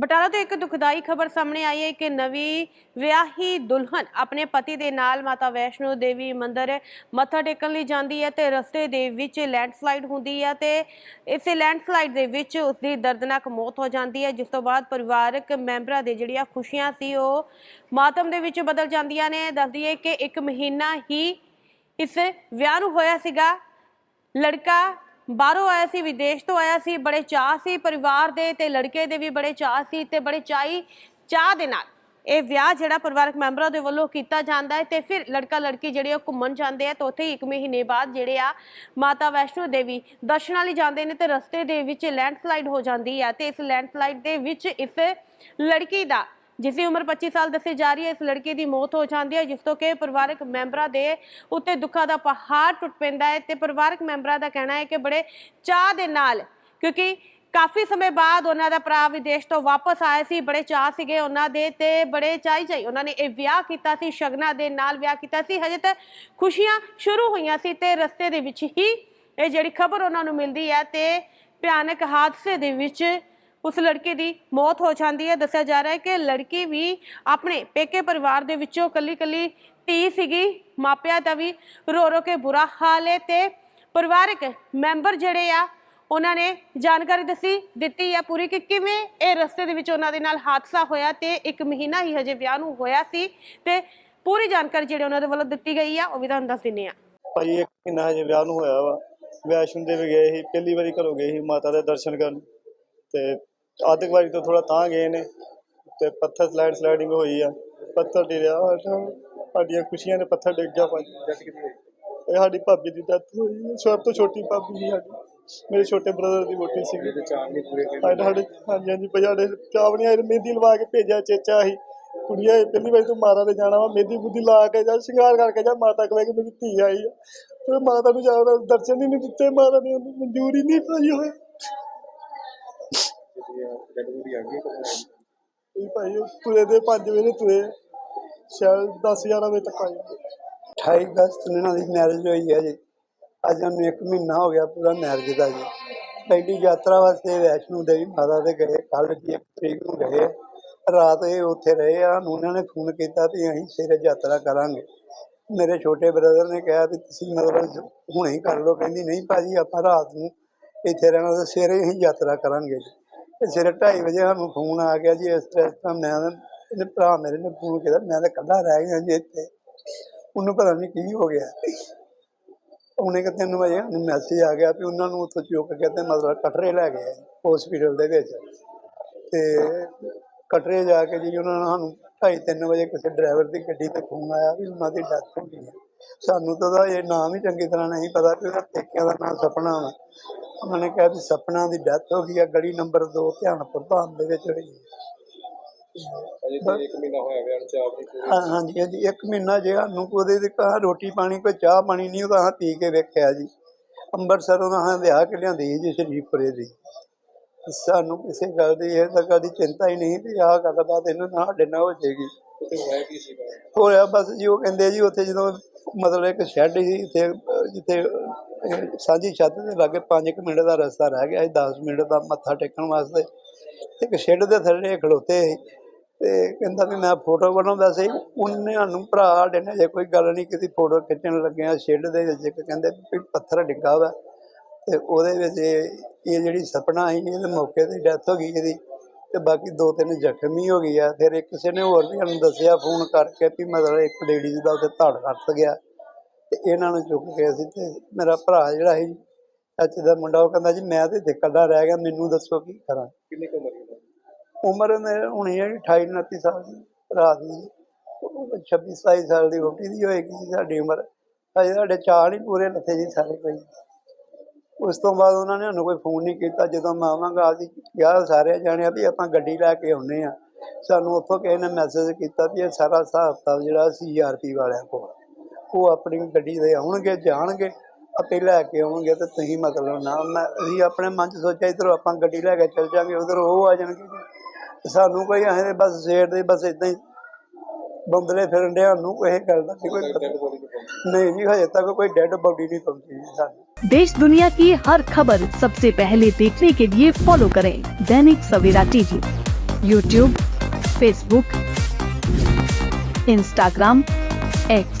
ਬਟਾਲਾ ਤੋਂ ਇੱਕ ਦੁਖਦਾਈ ਖਬਰ ਸਾਹਮਣੇ ਆਈ ਹੈ ਕਿ ਨਵੀਂ ਵਿਆਹੀ ਦੁਲਹਨ ਆਪਣੇ ਪਤੀ ਦੇ ਨਾਲ ਮਾਤਾ ਵੈਸ਼ਨੋ ਦੇਵੀ ਮੰਦਿਰ ਮੱਥਾ ਟੇਕਣ ਲਈ ਜਾਂਦੀ ਹੈ ਤੇ ਰਸਤੇ ਦੇ ਵਿੱਚ ਲੈਂਡਸਲਾਈਡ ਹੁੰਦੀ ਹੈ ਤੇ ਇਸੇ ਲੈਂਡਸਲਾਈਡ ਦੇ ਵਿੱਚ ਉਸ ਦੀ ਦਰਦਨਾਕ ਮੌਤ ਹੋ ਜਾਂਦੀ ਹੈ, ਜਿਸ ਤੋਂ ਬਾਅਦ ਪਰਿਵਾਰਕ ਮੈਂਬਰਾਂ ਦੇ ਜਿਹੜੀਆਂ ਖੁਸ਼ੀਆਂ ਸੀ ਉਹ ਮਾਤਮ ਦੇ ਵਿੱਚ ਬਦਲ ਜਾਂਦੀਆਂ ਨੇ। ਦੱਸਦੀ ਹੈ ਕਿ ਇੱਕ ਮਹੀਨਾ ਹੀ ਇਸ ਵਿਆਹ ਨੂੰ ਹੋਇਆ ਸੀਗਾ। ਲੜਕਾ ਬਾਹਰੋਂ ਆਇਆ ਸੀ, ਵਿਦੇਸ਼ ਤੋਂ ਆਇਆ ਸੀ, ਬੜੇ ਚਾਅ ਸੀ ਪਰਿਵਾਰ ਦੇ ਤੇ ਲੜਕੇ ਦੇ ਵੀ ਬੜੇ ਚਾਅ ਸੀ ਤੇ ਬੜੇ ਚਾਈ ਚਾਹ ਦੇ ਨਾਲ ਇਹ ਵਿਆਹ ਜਿਹੜਾ ਪਰਿਵਾਰਕ ਮੈਂਬਰਾਂ ਦੇ ਵੱਲੋਂ ਕੀਤਾ ਜਾਂਦਾ ਹੈ ਤੇ ਫਿਰ ਲੜਕਾ ਲੜਕੀ ਜਿਹੜੇ ਉਹ ਘੁੰਮਣ ਜਾਂਦੇ ਆ ਤੇ ਉੱਥੇ ਹੀ ਇੱਕ ਮਹੀਨੇ ਬਾਅਦ ਜਿਹੜੇ ਆ ਮਾਤਾ ਵੈਸ਼ਨੋ ਦੇਵੀ ਦਰਸ਼ਨਾਂ ਲਈ ਜਾਂਦੇ ਨੇ ਤੇ ਰਸਤੇ ਦੇ ਵਿੱਚ ਲੈਂਡਸਲਾਈਡ ਹੋ ਜਾਂਦੀ ਹੈ ਤੇ ਇਸ ਲੈਂਡਸਲਾਈਡ ਦੇ ਵਿੱਚ ਇਸ ਲੜਕੀ ਦਾ ਜਿਸ ਦੀ ਉਮਰ 25 ਸਾਲ ਦੱਸੀ ਜਾ ਰਹੀ ਹੈ, ਇਸ ਲੜਕੇ ਦੀ ਮੌਤ ਹੋ ਜਾਂਦੀ ਹੈ, ਜਿਸ ਤੋਂ ਕਿ ਪਰਿਵਾਰਕ ਮੈਂਬਰਾਂ ਦੇ ਉੱਤੇ ਦੁੱਖਾਂ ਦਾ ਪਹਾੜ ਟੁੱਟ ਪੈਂਦਾ ਹੈ ਤੇ ਪਰਿਵਾਰਕ ਮੈਂਬਰਾਂ ਦਾ ਕਹਿਣਾ ਹੈ ਕਿ ਬੜੇ ਚਾਹ ਦੇ ਨਾਲ, ਕਿਉਂਕਿ ਕਾਫੀ ਸਮੇਂ ਬਾਅਦ ਉਹਨਾਂ ਦਾ ਭਰਾ ਵਿਦੇਸ਼ ਤੋਂ ਵਾਪਸ ਆਇਆ ਸੀ, ਬੜੇ ਚਾਹ ਸੀਗੇ ਉਹਨਾਂ ਦੇ ਤੇ ਬੜੇ ਚਾਈ ਚਾਈ ਉਹਨਾਂ ਨੇ ਇਹ ਵਿਆਹ ਕੀਤਾ ਸੀ, ਸ਼ਗਨਾ ਦੇ ਨਾਲ ਵਿਆਹ ਕੀਤਾ ਸੀ, ਹਜੇ ਤਾਂ ਖੁਸ਼ੀਆਂ ਸ਼ੁਰੂ ਹੋਈਆਂ ਸੀ ਤੇ ਰਸਤੇ ਦੇ ਵਿੱਚ ਹੀ ਇਹ ਜਿਹੜੀ ਖਬਰ ਉਹਨਾਂ ਨੂੰ ਮਿਲਦੀ ਹੈ ਤੇ ਭਿਆਨਕ ਹਾਦਸੇ ਦੇ ਵਿੱਚ ਉਸ ਲੜਕੇ ਦੀ ਮੌਤ ਹੋ ਜਾਂਦੀ ਹੈ। ਦੱਸਿਆ ਜਾ ਰਿਹਾ ਹੈ ਕਿ ਲੜਕੀ ਵੀ ਆਪਣੇ ਪੇਕੇ ਪਰਿਵਾਰ ਦੇ ਵਿੱਚੋਂ ਕੱਲੀ ਕੱਲੀ ਧੀ ਸੀਗੀ। ਮਾਪਿਆਂ ਦਾ ਵੀ ਰੋ ਰੋ ਕੇ ਬੁਰਾ ਹਾਲ ਹੈ ਤੇ ਪਰਿਵਾਰਕ ਮੈਂਬਰ ਜਿਹੜੇ ਆ, ਉਹਨਾਂ ਨੇ ਜਾਣਕਾਰੀ ਦੱਸੀ, ਦਿੱਤੀ ਹੈ ਪੂਰੀ ਕਿ ਕਿਵੇਂ ਇਹ ਰਸਤੇ ਦੇ ਵਿੱਚ ਉਹਨਾਂ ਦੇ ਨਾਲ ਹਾਦਸਾ ਹੋਇਆ ਤੇ ਇੱਕ ਮਹੀਨਾ ਹੀ ਹਜੇ ਵਿਆਹ ਨੂੰ ਹੋਇਆ ਸੀ ਤੇ ਪੂਰੀ ਜਾਣਕਾਰੀ ਜਿਹੜੀ ਉਹਨਾਂ ਦੇ ਵੱਲੋਂ ਦਿੱਤੀ ਗਈ ਆ, ਉਹ ਵੀ ਤੁਹਾਨੂੰ ਦੱਸ ਦਿੰਨੇ ਆ। ਭਾਈ, ਇੱਕ ਮਹੀਨਾ ਹਜੇ ਵਿਆਹ ਨੂੰ ਹੋਇਆ ਵਾ। ਵੈਸ਼ਨੋ ਦੇਵੀ ਗਏ ਸੀ, ਪਹਿਲੀ ਵਾਰੀ ਘਰੋਂ ਗਏ ਸੀ ਮਾਤਾ ਦੇ ਦਰਸ਼ਨ ਕਰਨ ਤੇ ਵਾਰੀ ਤੋਂ ਥੋੜਾ ਤਾਂ ਗਏ ਨੇ ਤੇ ਪੱਥਰ ਸਲਾਈਡ ਸਲਾਈਡਿੰਗ ਹੋਈ ਆ ਪੱਥਰ ਡਿਰਿਆ ਤਾਂ ਸਾਡੀਆਂ ਖੁਸ਼ੀਆਂ ਨੇ ਪੱਥਰ ਡਿੱਗ ਗਿਆ ਭਾਈ ਇਹ ਸਾਡੀ ਭਾਬੀ ਦੀ ਡੈਥ ਹੋਈ ਹੈ। ਸਭ ਤੋਂ ਛੋਟੀ ਭਾਬੀ ਸੀ ਸਾਡੀ ਮੇਰੇ ਛੋਟੇ ਬ੍ਰਦਰ ਦੀ ਵੋਟੀ ਸੀਗੀ। ਅੱਜ ਸਾਡੇ ਹਾਂਜੀ ਹਾਂਜੀ ਭਾਈ ਸਾਡੇ ਚਾਵਣੀਆਂ ਮਹਿੰਦੀ ਲਵਾ ਕੇ ਭੇਜਿਆ ਚੇਚਾ ਸੀ। ਕੁੜੀਆਂ ਇਹ ਪਹਿਲੀ ਵਾਰੀ ਤੂੰ ਮਾਤਾ ਦੇ ਜਾਣਾ ਵਾ ਮਹਿੰਦੀ ਬੁੱਧੀ ਲਾ ਕੇ ਜਾ ਸ਼ਿੰਗਾਰ ਕਰਕੇ ਜਾ ਮਾਤਾ ਕੋਲ ਕਿ ਮੇਰੀ ਧੀ ਆਈ ਆ। ਤੇ ਮਾਤਾ ਨੂੰ ਜਾਣਾ ਦਰਸ਼ਨ ਹੀ ਨਹੀਂ ਦਿੱਤੇ ਮਾਤਾ ਨੇ ਉਹਨੂੰ ਮਨਜ਼ੂਰ ਨਹੀਂ ਪਾਈ ਹੋਏ ਇਹ ਭਾਈ ਉਹ ਤੁਰੇ ਦੇ 5 ਵਜੇ ਤੁਰੇ, ਸ਼ਾਇਦ 10 11 ਵਜੇ ਤੱਕ ਆਏ। 28 ਅਗਸਤ ਨੂੰ ਇਹਨਾਂ ਦੀ ਮੈਰਿਜ ਹੋਈ ਹੈ ਜੀ। ਅੱਜ ਉਹਨੂੰ ਇੱਕ ਮਹੀਨਾ ਹੋ ਗਿਆ ਪੂਰਾ ਮੈਰਿਜ ਦਾ ਜੀ। ਪਹਿਲੀ ਯਾਤਰਾ ਵਾਸਤੇ ਵੈਸ਼ਨੂ ਦੇਵੀ ਮਾਤਾ ਦੇ ਗਏ ਕੱਲ੍ਹ ਦੀ ਇੱਕ ਤਰੀਕ ਨੂੰ ਗਏ। ਰਾਤ ਇਹ ਉੱਥੇ ਰਹੇ ਆ ਉਹਨਾਂ ਨੇ ਫੋਨ ਕੀਤਾ ਵੀ ਅਸੀਂ ਸਵੇਰੇ ਯਾਤਰਾ ਕਰਾਂਗੇ। ਮੇਰੇ ਛੋਟੇ ਬ੍ਰਦਰ ਨੇ ਕਿਹਾ ਵੀ ਤੁਸੀਂ ਮਤਲਬ ਹੁਣੇ ਹੀ ਕਰ ਲਓ। ਕਹਿੰਦੀ, ਨਹੀਂ ਭਾਜੀ, ਆਪਾਂ ਰਾਤ ਨੂੰ ਇੱਥੇ ਰਹਿਣਾ ਤੇ ਸਵੇਰੇ ਹੀ ਯਾਤਰਾ ਕਰਾਂਗੇ ਤੇ ਸਵੇਰੇ 2:30 ਵਜੇ ਸਾਨੂੰ ਫੋਨ ਆ ਗਿਆ ਜੀ, ਇਸ ਤਰ੍ਹਾਂ ਮੈਂ ਇਹਨੇ ਭਰਾ ਮੇਰੇ ਨੇ ਫੋਨ ਕੀਤਾ, ਮੈਂ ਤਾਂ ਇਕੱਲਾ ਰਹਿ ਗਿਆ ਜੀ ਇੱਥੇ। ਉਹਨੂੰ ਪਤਾ ਨਹੀਂ ਕੀ ਹੋ ਗਿਆ। ਉਹਨੇ ਕਿ ਤਿੰਨ ਵਜੇ ਉਹਨੂੰ ਮੈਸੇਜ ਆ ਗਿਆ ਵੀ ਉਹਨਾਂ ਨੂੰ ਉੱਥੋਂ ਚੁੱਕ ਕੇ ਤੇ ਮਤਲਬ ਕਟਰੇ ਲੈ ਗਏ ਹਸਪੀਟਲ ਦੇ ਵਿੱਚ। ਤੇ ਕਟਰੇ ਜਾ ਕੇ ਜੀ ਉਹਨਾਂ ਨੇ ਸਾਨੂੰ ਢਾਈ ਤਿੰਨ ਵਜੇ ਕਿਸੇ ਡਰਾਈਵਰ ਦੀ ਗੱਡੀ ਤੇ ਫੋਨ ਆਇਆ ਵੀ ਉਹਨਾਂ ਦੀ ਡੈਥ ਹੋ ਗਈ ਹੈ ਸਾਨੂੰ ਤਾਂ ਇਹ ਨਾਮ ਹੀ ਚੰਗੀ ਤਰ੍ਹਾਂ ਨਹੀਂ ਪਤਾ ਕਿ ਉਹਦਾ ਪੇਕਿਆਂ ਦਾ ਨਾਮ ਸਪਨਾ ਵਾ। ਉਹਨਾਂ ਕਿਹਾ ਵੀ ਸਪਨਾ ਦੀ ਡੈਥ ਹੋ ਗਈ ਹੈ ਗਲੀ ਨੰਬਰ 2 ਧਿਆਨਪੁਰ ਧਾਮ ਦੇ ਵਿੱਚ ਹੋਈ ਹੈ ਅਜੇ ਤਾਂ ਇੱਕ ਮਹੀਨਾ ਹੋਇਆ ਵਿਆਹ ਨੂੰ ਚਾਹ ਆਪਣੀ ਪੂਰੀ ਹਾਂ ਹਾਂਜੀ ਹਾਂਜੀ ਇੱਕ ਮਹੀਨਾ ਜੇ ਸਾਨੂੰ ਉਹਦੇ ਤੇ ਕਹਾ ਰੋਟੀ ਪਾਣੀ ਕੋਈ ਚਾਹ ਪਾਣੀ ਨਹੀਂ ਉਹਦਾ ਹਾਂ ਪੀ ਕੇ ਵੇਖਿਆ ਜੀ। ਅੰਮ੍ਰਿਤਸਰੋਂ ਦਾ ਹਾਂ ਵਿਆਹ ਕੇ ਲਿਆਂਦੀ ਸੀ ਜੀ ਸ਼ਰੀਫਪੁਰੇ ਦੀ। ਸਾਨੂੰ ਕਿਸੇ ਗੱਲ ਦੀ ਇਹ ਤਾਂ ਕਦੀ ਚਿੰਤਾ ਹੀ ਨਹੀਂ ਵੀ ਆਹ ਗੱਲਬਾਤ ਇਹਨਾਂ ਨਾਲ ਸਾਡੇ ਨਾਲ ਹੋ ਜਾਏਗੀ। ਉੱਥੇ ਹੋਇਆ ਕੀ ਸੀਗਾ ਹੋਇਆ ਬਸ ਜੀ ਉਹ ਕਹਿੰਦੇ ਜੀ ਉੱਥੇ ਜਦੋਂ ਮਤਲਬ ਇੱਕ ਸ਼ੈੱਡ ਸੀ ਜਿੱਥੇ ਅਹ, ਸਾਂਝੀ ਛੱਤ ਦੇ ਲਾਗੇ 5 ਮਿੰਟ ਦਾ ਰਸਤਾ ਰਹਿ ਗਿਆ ਸੀ 10 ਮਿੰਟ ਦਾ ਮੱਥਾ ਟੇਕਣ ਵਾਸਤੇ। ਇੱਕ ਸ਼ੈੱਡ ਦੇ ਥੱਲੇ ਖਲੋਤੇ ਸੀ ਤੇ ਕਹਿੰਦਾ ਵੀ ਮੈਂ ਫੋਟੋ ਬਣਾਉਂਦਾ ਸੀ, ਉਹਨੇ ਸਾਨੂੰ ਭਰਾ ਸਾਡੇ ਨੇ ਜੇ ਕੋਈ ਗੱਲ ਨਹੀਂ ਕੀਤੀ, ਫੋਟੋ ਖਿੱਚਣ ਲੱਗਿਆ ਸ਼ੈੱਡ ਦੇ ਵਿੱਚ, ਇੱਕ ਕਹਿੰਦੇ ਵੀ ਪੱਥਰ ਡਿੱਗਾ ਵਾ। ਤੇ ਉਹਦੇ ਵਿੱਚ ਇਹ ਇਹ ਜਿਹੜੀ ਸਪਨਾ ਸੀ, ਇਹਦੇ ਮੌਕੇ ਤੇ ਡੈਥ ਹੋ ਗਈ ਇਹਦੀ। ਤੇ ਬਾਕੀ ਦੋ ਤਿੰਨ ਜ਼ਖਮੀ ਹੋ ਗਈ ਆ। ਫਿਰ ਇੱਕ ਕਿਸੇ ਨੇ ਹੋਰ ਵੀ ਸਾਨੂੰ ਦੱਸਿਆ, ਫੋਨ ਕਰਕੇ ਵੀ ਮਤਲਬ ਇੱਕ ਲੇਡੀਜ਼ ਦਾ ਉੱਥੇ ਧੜ ਕੱਟ ਗਿਆ। ਤੇ ਇਹਨਾਂ ਨੂੰ ਚੁੱਕ ਕੇ ਅਸੀਂ ਤੇ ਮੇਰਾ ਭਰਾ ਜਿਹੜਾ ਸੀ ਚਾਚੇ ਦਾ ਮੁੰਡਾ ਉਹ ਕਹਿੰਦਾ ਜੀ ਮੈਂ ਤੇ ਇਕੱਲਾ ਰਹਿ ਗਿਆ ਮੈਨੂੰ ਦੱਸੋ ਕੀ ਕਰਾਂ। ਕਿੰਨੀ ਕੁ ਉਮਰ ਹੈ ਉਮਰ ਮੇਰੇ ਹੋਣੀ ਹੈ 28 29 ਸਾਲ ਦੀ ਭਰਾ ਦੀ 26 27 ਸਾਲ ਦੀ ਵੋਟੀ ਦੀ ਹੋਏਗੀ ਜੀ ਸਾਡੀ ਉਮਰ। ਅਜੇ ਸਾਡੇ ਚਾਰ ਨਹੀਂ ਪੂਰੇ ਲੱਥੇ ਜੀ ਸਾਰੇ ਕੋਈ। ਉਸ ਤੋਂ ਬਾਅਦ ਉਹਨਾਂ ਨੇ ਸਾਨੂੰ ਕੋਈ ਫੋਨ ਨਹੀਂ ਕੀਤਾ। ਜਦੋਂ ਮੈਂ ਆਵਾਂਗਾ ਅਸੀਂ ਕਿਹਾ ਸਾਰੇ ਜਾਣਿਆ ਵੀ ਆਪਾਂ ਗੱਡੀ ਲੈ ਕੇ ਆਉਨੇ ਆ ਸਾਨੂੰ ਉੱਥੋਂ ਕਿਸੇ ਨੇ ਮੈਸੇਜ ਕੀਤਾ ਵੀ ਇਹ ਸਾਰਾ ਹਿਸਾਬ ਕਿਤਾਬ ਜਿਹੜਾ ਸੀਆਰਪੀ ਵਾਲਿਆਂ ਕੋਲ। ਉਹ ਆਪਣੀ ਗੱਡੀ ਦੇ ਆਉਣਗੇ ਜਾਣਗੇ ਆਪੇ ਲੈ ਕੇ ਆਉਣਗੇ ਤੇ ਤੁਸੀਂ ਮਤਲਬ ਨਾ ਮੈਂ ਅਸੀਂ ਆਪਣੇ ਮਨ 'ਚ ਸੋਚਿਆ ਇੱਧਰੋਂ ਆਪਾਂ ਗੱਡੀ ਲੈ ਕੇ ਚੱਲ ਜਾਾਂਗੇ ਉਧਰ ਉਹ ਆ ਜਾਣਗੇ ਤੇ ਸਾਨੂੰ ਕੋਈ ਐਂ ਦੇ ਬਸ ਸਵੇਰ ਦੇ ਬਸ ਇਦਾਂ ਹੀ ਬੰਦਲੇ ਫਿਰਨ ਡਿਆ ਨੂੰ ਇਹ ਗੱਲ ਦਾ ਨਹੀਂ ਕੋਈ ਪਤਾ ਡੈਡ ਬੋਡੀ ਨੂੰ ਪਹੁੰਚੀ ਨਹੀਂ ਜੀ ਹਜੇ ਤੱਕ ਕੋਈ ਡੈੱਡ ਬੋਡੀ ਨਹੀਂ ਪਹੁੰਚੀ ਜੀ ਸਾਨੂੰ देश दुनिया की हर खबर सबसे पहले देखने के लिए फॉलो करें Dainik Savera TV YouTube Facebook Instagram X